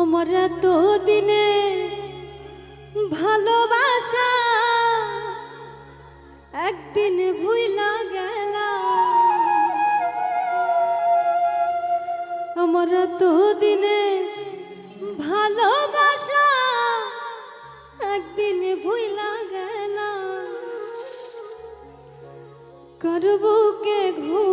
আমার তো দিনে ভালোবাসা একদিন ভুইলা গেল। আমার তো দিনে ভালোবাসা একদিন ভুইলা গেল। করবুকে ঘুমাইলাম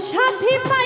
সাথী পাই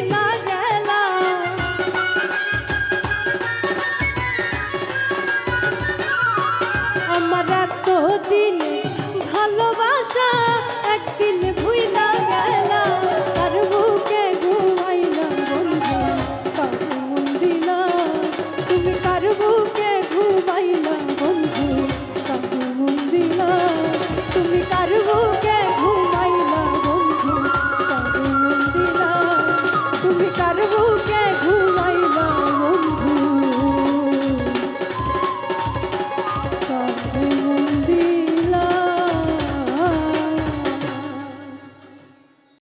not love.